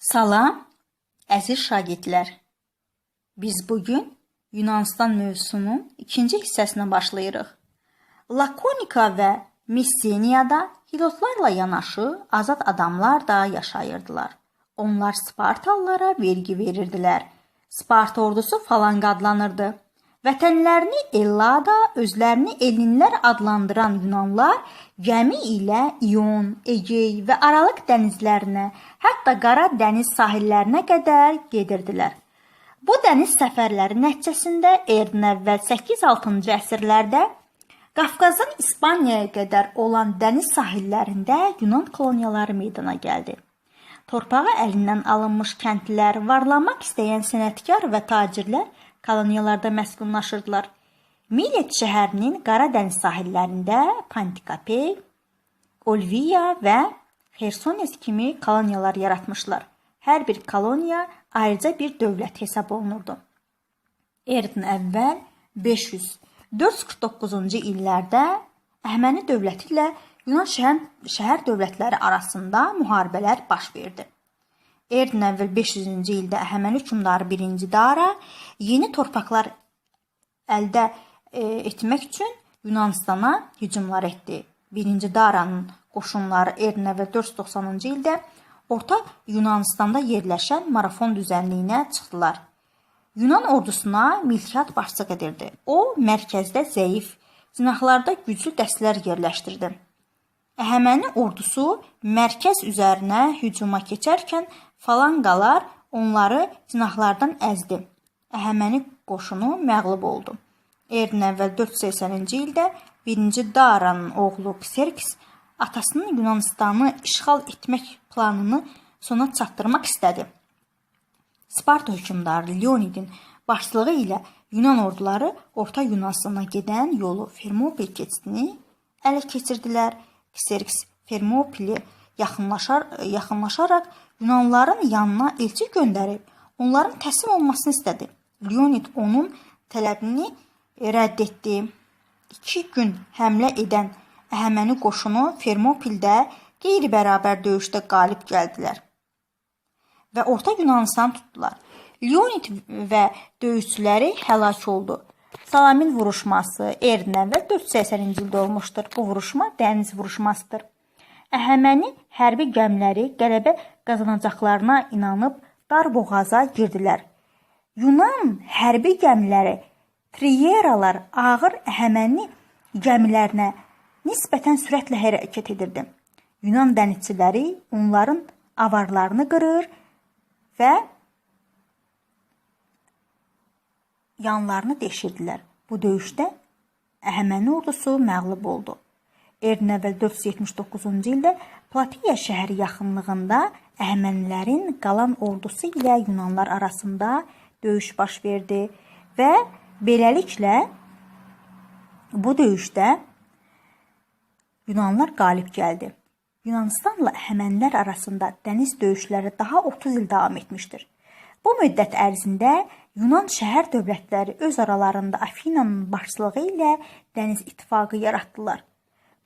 Salam, əziz şagirdlər. Biz bugün Yunanistan mövzusunun ikinci hissəsinə başlayırıq. Lakonika və Messeniyada hilotlarla yanaşı azad adamlar da yaşayırdılar. Onlar Spartalılara vergi verirdilər. Sparta ordusu falanqa adlanırdı. Vətənlərini Ellada, özlərini Ellinlər adlandıran Yunanlar gəmi ilə İon, Egey və Aralıq dənizlərinə, hətta Qara dəniz sahillərinə qədər gedirdilər. Bu dəniz səfərləri nəticəsində erdən əvvəl 8-6-cı əsrlərdə Qafqazdan İspaniyaya qədər olan dəniz sahillərində Yunan koloniyaları meydana gəldi. Torpağı əlindən alınmış kəndlilər, varlanmaq istəyən sənətkar və tacirlər koloniyalarda məskunlaşırdılar. Milet şəhərinin Qara dəniz sahillərində Pantikapey, Olviya və Xersones kimi koloniyalar yaratmışlar. Hər bir koloniya ayrıca bir dövlət hesab olunurdu. Erdən əvvəl 500 449-cu illərdə Əhəməni dövləti ilə Yunan şəhər, şəhər dövlətləri arasında müharibələr baş verdi. Erdən əvvəl 500-cü ildə Əhəməni hökmdarı 1-ci Dara yeni torpaqlar əldə e, etmək üçün Yunanistana hücumlar etdi. 1-ci Daranın qoşunları erdən əvvəl 490-cı ildə Orta Yunanistanda yerləşən Marafon düzənliyinə çıxdılar. Yunan ordusuna Miltiad başçılıq edirdi. O, mərkəzdə zəif, cinahlarda güclü dəstələr yerləşdirdi. Əhəməni ordusu mərkəz üzərinə hücuma keçərkən falanqalar onları cinahlardan əzdi. Əhəməni qoşunu məğlub oldu. Erdən əvvəl 480-ci ildə 1-ci Daranın oğlu Kserks atasının Yunanistanı işğal etmək planını sona çatdırmaq istədi. Sparta hökmdarı Leonidin başçılığı ilə Yunan orduları Orta Yunanistana gedən yolu Fermopil keçidini ələ keçirdilər. Kserks Fermopili yaxınlaşar yaxınlaşaraq Yunanlıların yanına elçi göndərib onların təslim olmasını istədi. Leonid onun tələbini rədd etdi. 2 gün həmlə edən Əhəməni qoşunu Fermopildə qeyri-bərabər döyüşdə qalib gəldilər və Orta Yunanistan tutdular. Leonid və döyüşçüləri həlak oldu. Salamin vuruşması erdən əvvəl 480-ci ildə olmuşdur. Bu vuruşma dəniz vuruşmasıdır. Əhəməni hərbi gəmiləri qələbə qazanacaqlarına inanıb dar boğaza girdilər. Yunan hərbi gəmiləri triyeralar ağır Əhəməni gəmilərinə nisbətən sürətlə hərəkət edirdi. Yunan dənizçiləri onların avarlarını qırır və yanlarını deşirdilər. Bu döyüşdə Əhəməni ordusu məğlub oldu. Erdən əvvəl 479-cu ildə Platiya şəhəri yaxınlığında Əhəmənilərin qalan ordusu ilə Yunanlar arasında döyüş baş verdi və beləliklə bu döyüşdə Yunanlar qalib gəldi. Yunanistanla Əhəmənilər arasında dəniz döyüşləri daha 30 il davam etmişdir. Bu müddət ərzində Yunan şəhər dövlətləri öz aralarında Afinanın başçılığı ilə dəniz ittifaqı yaratdılar.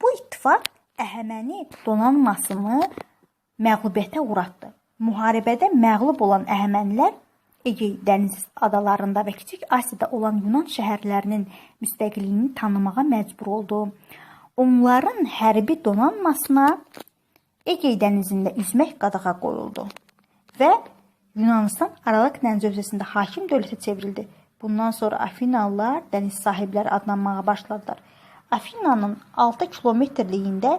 Bu ittifaq Əhəməni donanmasını məğlubiyyətə uğratdı. Müharibədə məğlub olan Əhəmənilər Egey dəniz adalarında və Kiçik Asiyada olan Yunan şəhərlərinin müstəqilliyini tanımağa məcbur oldu. Onların hərbi donanmasına Egey dənizində üzmək qadağa qoyuldu və Yunanistan Aralıq dəniz hövzəsində hakim dövlətə çevrildi. Bundan sonra Afinalılar dəniz sahibləri adlanmağa başladılar. Afinanın 6 kilometrliyində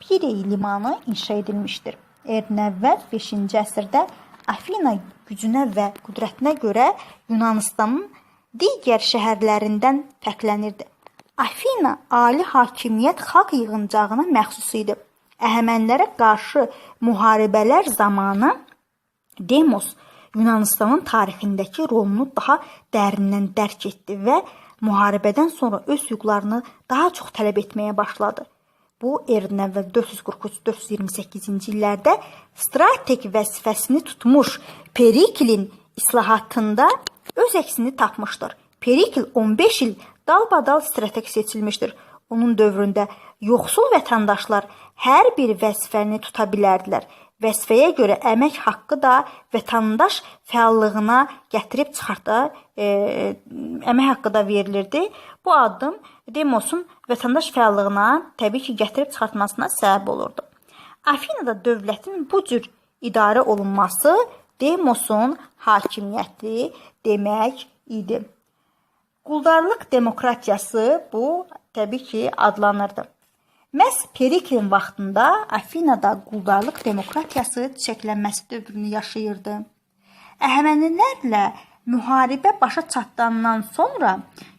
Pirey limanı inşa edilmişdir. Erdən əvvəl 5-ci əsrdə Afina gücünə və qüdrətinə görə Yunanistanın digər şəhərlərindən fərqlənirdi. Afina ali hakimiyyət xalq yığıncağına məxsus idi. Əhəmənilərə qarşı müharibələr zamanı Demos Yunanistanın tarixindəki rolunu daha dərindən dərk etdi və müharibədən sonra öz hüquqlarını daha çox tələb etməyə başladı. Bu erdən əvvəl 443-428-ci illərdə strateq vəzifəsini tutmuş Periklin islahatında öz əksini tapmışdır. Perikl 15 il dalbadal strateq seçilmişdir. Onun dövründə yoxsul vətəndaşlar hər bir vəzifəni tuta bilərdilər Vəzifəyə görə əmək haqqı da vətəndaş fəallığına gətirib çıxarda, e, əmək haqqı da verilirdi. Bu addım Demosun vətəndaş fəallığına təbii ki, gətirib çıxartmasına səbəb olurdu. Afinada dövlətin bu cür idarə olunması Demosun hakimiyyəti demək idi. Quldarlıq demokratiyası bu təbii ki, adlanırdı. Məhz Periklin vaxtında Afinada quldarlıq demokratiyası çiçəklənməsi dövrünü yaşayırdı. Əhəmənilərlə müharibə başa çatdandan sonra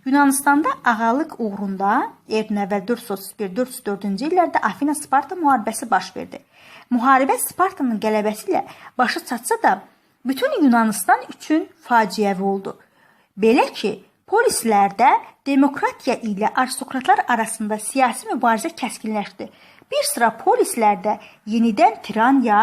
Yunanistanda ağalıq uğrunda Eradan əvvəl 431-404-cü illərdə Afina-Sparta müharibəsi baş verdi. Müharibə Spartanın qələbəsi ilə başa çatsa da, bütün Yunanistan üçün faciəvi oldu. Belə ki, Polislərdə demokratiya ilə aristokratlar arasında siyasi mübarizə kəskinləşdi. Bir sıra polislərdə yenidən tiraniya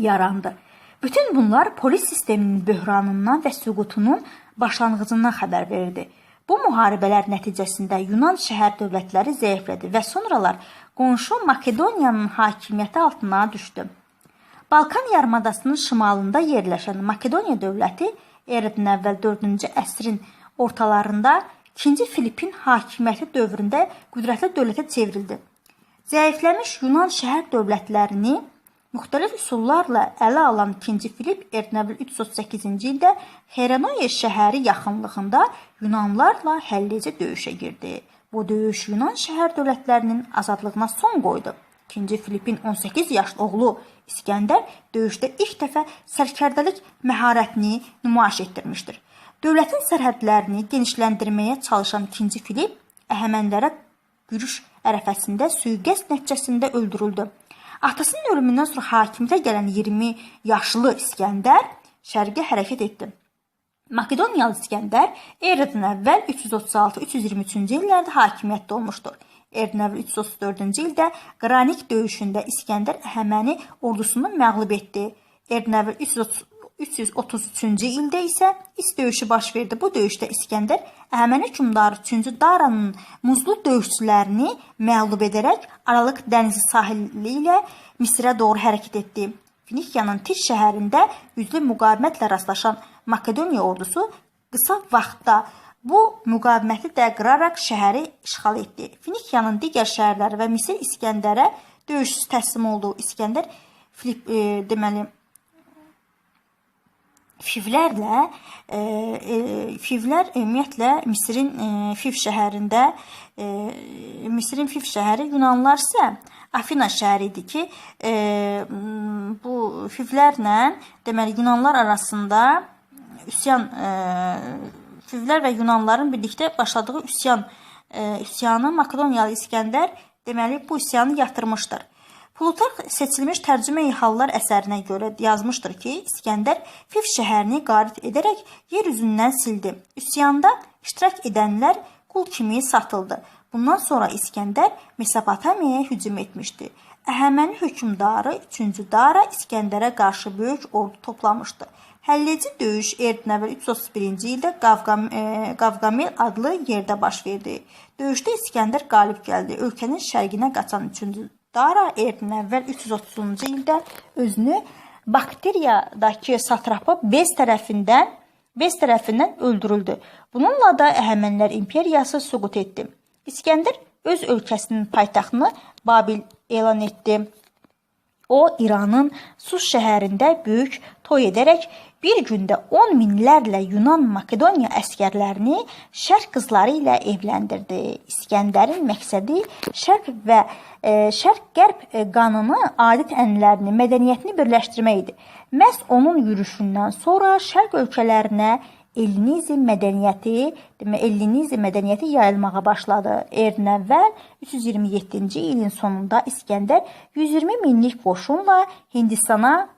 yarandı. Bütün bunlar polis sisteminin böhranından və süqutunun başlanğıcından xəbər verirdi. Bu müharibələr nəticəsində Yunan şəhər dövlətləri zəiflədi və sonralar qonşu Makedoniyanın hakimiyyəti altına düşdü. Balkan yarımadasının şimalında yerləşən Makedoniya dövləti Eradan əvvəl 4-cü əsrin ortalarında 2-ci Filipin hakimiyyəti dövründə qüdrətli dövlətə çevrildi. Zəifləmiş Yunan şəhər dövlətlərini müxtəlif üsullarla ələ alan 2-ci Filip Ertnəvil 338-ci ildə Heranoye şəhəri yaxınlığında Yunanlarla həllicə döyüşə girdi. Bu döyüş Yunan şəhər dövlətlərinin azadlığına son qoydu. 2-ci Filipin 18 yaşlı oğlu İskəndər döyüşdə ilk dəfə sərkərdəlik məharətini nümayiş etdirmişdir. Dövlətin sərhədlərini genişləndirməyə çalışan 2-ci Filip Əhəmənilərə yürüş ərəfəsində sui-qəsd nəticəsində öldürüldü. Atasının ölümündən sonra hakimiyyətə gələn 20 yaşlı İskəndər şərqə hərəkət etdi. Makedoniyalı İskəndər eradan əvvəl 336-323-cü illərdə hakimiyyətdə olmuşdur. Eradan əvvəl 334-cü ildə Qranik döyüşündə İskəndər Əhəməni ordusunu məğlub etdi. Eradan əvvəl 333-cü ildə isə İs döyüşü baş verdi. Bu döyüşdə İskəndər Əhəməni hökmdarı 3-cü Daranın muzlu döyüşçülərini məğlub edərək Aralıq dənizi sahili ilə Misrə doğru hərəkət etdi. Finikiyanın Tis şəhərində güclü müqavimətlə rastlaşan Makedoniya ordusu qısa vaxtda bu müqaviməti də qıraraq şəhəri işğal etdi. Finikiyanın digər şəhərləri və Misir İskəndərə döyüşsüz təslim oldu. İskəndər Filip e, deməli Fivlərlə e, e, Fivlər ümumiyyətlə Misirin e, Fiv şəhərində e, Misirin Fiv şəhəri Yunanlılar isə Afina şəhəri idi ki, e, bu Fivlərlə deməli Yunanlar arasında üsyan e, Fivlər və Yunanlıların birlikdə başladığı üsyan e, üsyanı Makedoniyalı İskəndər deməli bu üsyanı yatırmışdır. Plutarx seçilmiş tərcümə-i hallar əsərinə görə yazmışdır ki, İskəndər Fiv şəhərini qarət edərək yer üzündən sildi. Üsyanda iştirak edənlər qul kimi satıldı. Bundan sonra İskəndər Mesopotamiyaya hücum etmişdi. Əhəməni hökmdarı 3-cü Dara İskəndərə qarşı böyük ordu toplamışdı. Həlləci döyüş Eradan əvvəl 331-ci ildə Qavqam, e, Qavqamel adlı yerdə baş verdi. Döyüşdə İskəndər qalib gəldi. Ölkənin şərqinə qaçan 3-cü Dara Eradan əvvəl 330-cu ildə özünü Bakteriyadakı satrapı Bez tərəfindən Bez tərəfindən öldürüldü. Bununla da Əhəmənilər imperiyası süqut etdi. İskəndər öz ölkəsinin paytaxtını Babil elan etdi. O İranın Sus şəhərində böyük toy edərək bir gündə 10 minlərlə Yunan Makedoniya əskərlərini şərq qızları ilə evləndirdi. İskəndərin məqsədi şərq və e, şərq-qərb e, qanını, adət-ənənələrini, mədəniyyətini birləşdirmək idi. Məhz onun yürüşündən sonra şərq ölkələrinə Ellinizm mədəniyyəti, demək Ellinizm mədəniyyəti yayılmağa başladı. Eradan əvvəl 327-ci ilin sonunda İskəndər 120 minlik qoşunla Hindistana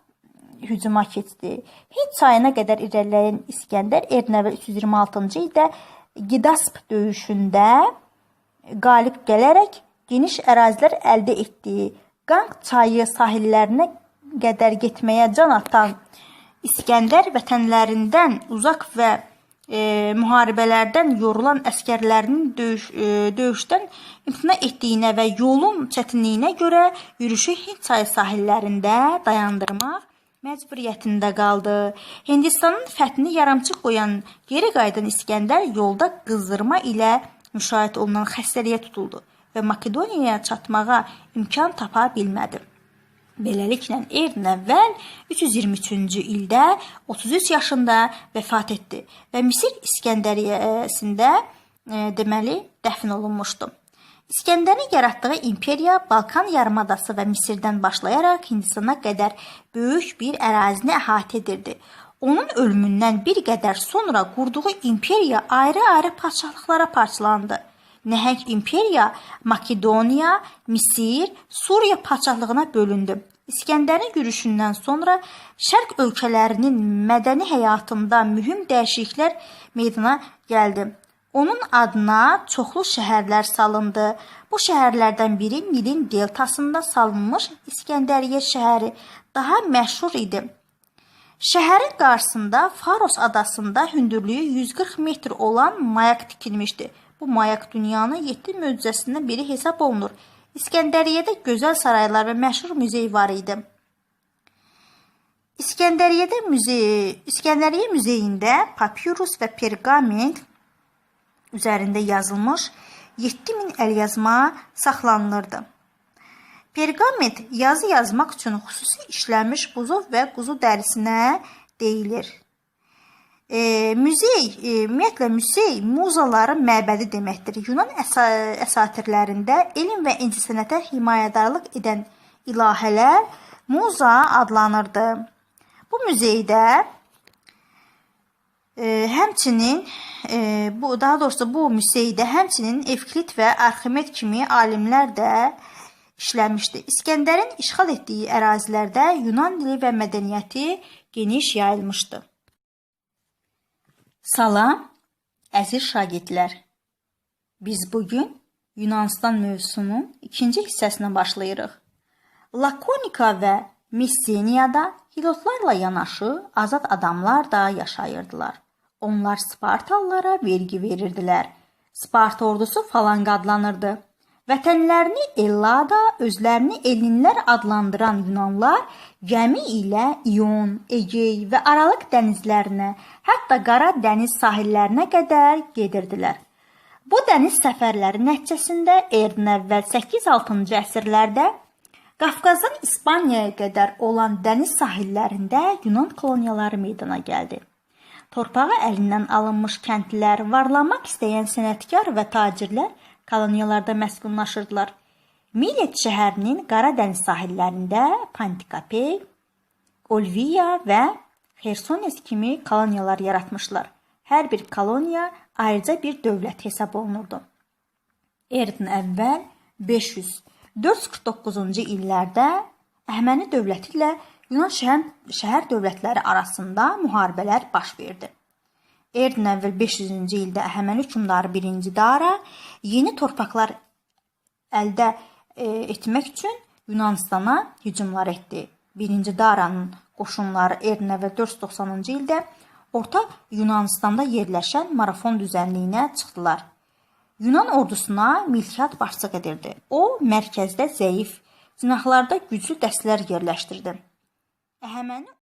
hücuma keçdi. Hind çayına qədər irəliləyən İskəndər Eradan əvvəl 326-cı ildə Gidasp döyüşündə qalib gələrək geniş ərazilər əldə etdi. Qanq çayı sahillərinə qədər getməyə can atan İskəndər vətənlərindən uzaq və e, müharibələrdən yorulan əskərlərinin döyüş, e, döyüşdən imtina etdiyinə və yolun çətinliyinə görə yürüşü Hind çayı sahillərində dayandırmaq məcburiyyətində qaldı. Hindistanın fəthini yarımçıq qoyan geri qayıdan İskəndər yolda qızdırma ilə müşahidə olunan xəstəliyə tutuldu və Makedoniyaya çatmağa imkan tapa bilmədi. Beləliklə Erdən əvvəl 323-cü ildə 33 yaşında vəfat etdi və Misir İskəndəriyyəsində e, deməli dəfn olunmuşdu. İskəndərin yaratdığı imperiya Balkan yarımadası və Misirdən başlayaraq Hindistana qədər böyük bir ərazini əhatə edirdi. Onun ölümündən bir qədər sonra qurduğu imperiya ayrı-ayrı parçalıqlara parçalandı. Nəhəng imperiya Makedoniya, Misir, Suriya padşahlığına bölündü. İskəndərin yürüşündən sonra Şərq ölkələrinin mədəni həyatında mühüm dəyişikliklər meydana gəldi. Onun adına çoxlu şəhərlər salındı. Bu şəhərlərdən biri Nilin deltasında salınmış İskəndəriyyə şəhəri daha məşhur idi. Şəhərin qarşısında Faros adasında hündürlüyü 140 metr olan mayak tikilmişdi. Bu mayak dünyanın 7 möcüzəsindən biri hesab olunur. İskəndəriyyədə gözəl saraylar və məşhur muzey var idi. İskəndəriyyədə muzey, İskəndəriyyə muzeyində papirus və perqament üzərində yazılmış 7000 əlyazma saxlanılırdı. Perqament yazı yazmaq üçün xüsusi işlənmiş buzov və quzu dərisinə deyilir. E, muzey, e, ümumiyyətlə muzey muzaların məbədi deməkdir. Yunan əsa əsatirlərində elm və incəsənətə himayədarlıq edən ilahələr muza adlanırdı. Bu muzeydə e, həmçinin e, bu daha doğrusu bu muzeydə həmçinin Evklit və Arximed kimi alimlər də işləmişdi. İskəndərin işğal etdiyi ərazilərdə Yunan dili və mədəniyyəti geniş yayılmışdı. Salam, əziz şagirdlər. Biz bugün Yunanistan mövzusunun ikinci hissəsinə başlayırıq. Lakonika və Messeniyada hilotlarla yanaşı azad adamlar da yaşayırdılar. Onlar Spartalılara vergi verirdilər. Sparta ordusu falanqa adlanırdı. Vətənlərini Ellada, özlərini Ellinlər adlandıran Yunanlar gəmi ilə İon, Egey və Aralıq dənizlərinə, hətta Qara dəniz sahillərinə qədər gedirdilər. Bu dəniz səfərləri nəticəsində erdən əvvəl 8-6-cı əsrlərdə Qafqazdan İspaniyaya qədər olan dəniz sahillərində Yunan koloniyaları meydana gəldi. Torpağı əlindən alınmış kəndlilər, varlanmaq istəyən sənətkar və tacirlər koloniyalarda məskunlaşırdılar. Milet şəhərinin Qara dəniz sahillərində Pantikapey, Olviya və Xersones kimi koloniyalar yaratmışlar. Hər bir koloniya ayrıca bir dövlət hesab olunurdu. Erdən əvvəl 500 449-cu illərdə Əhəməni dövləti ilə Yunan şəhər, şəhər dövlətləri arasında müharibələr baş verdi. Erdən əvvəl 500-cü ildə Əhəməni hökmdarı 1-ci Dara yeni torpaqlar əldə e, etmək üçün Yunanistana hücumlar etdi. 1-ci Daranın qoşunları erdən əvvəl 490-cı ildə Orta Yunanistanda yerləşən Marafon düzənliyinə çıxdılar. Yunan ordusuna Milkad başçılıq edirdi. O, mərkəzdə zəif, cinahlarda güclü dəstələr yerləşdirdi. Əhəməni